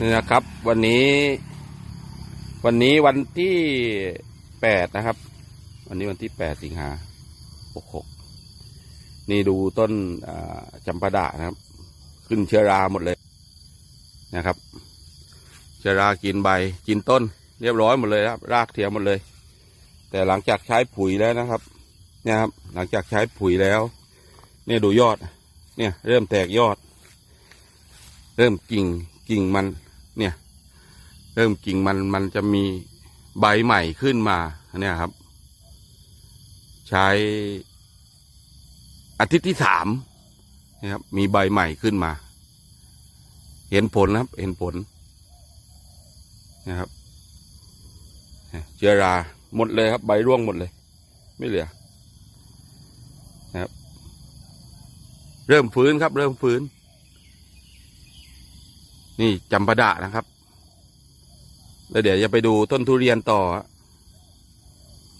นี่นะครับ วันนี้ วันนี้วันที่แปดนะครับ วันนี้วันที่แปดสิงหาหกหกนี่ดูต้นจำปาดะนะครับ ขึ้นเชื้อราหมดเลยนะครับ เชื้อรากินใบกินต้น เรียบร้อยหมดเลยครับ รากเทียมหมดเลย แต่หลังจากใช้ปุ๋ยแล้วนะครับ เนี่ยครับ หลังจากใช้ปุ๋ยแล้ว เนี่ยดูยอด เนี่ย เริ่มแตกยอด เริ่มกิ่งกิ่งมัน เนี่ย เริ่มกิ่งมันมันจะมีใบใหม่ขึ้นมาเนี่ยครับ ใช้อาทิตย์ที่สามนะครับ มีใบใหม่ขึ้นมา เห็นผลนะครับ เห็นผลนะครับเชื้อราหมดเลยครับ ใบร่วงหมดเลย ไม่เหลือนะครับ เริ่มฟื้นครับ เริ่มฟื้น นี่จำปาดะนะครับ แล้วเดี๋ยวจะไปดูต้นทุเรียนต่อ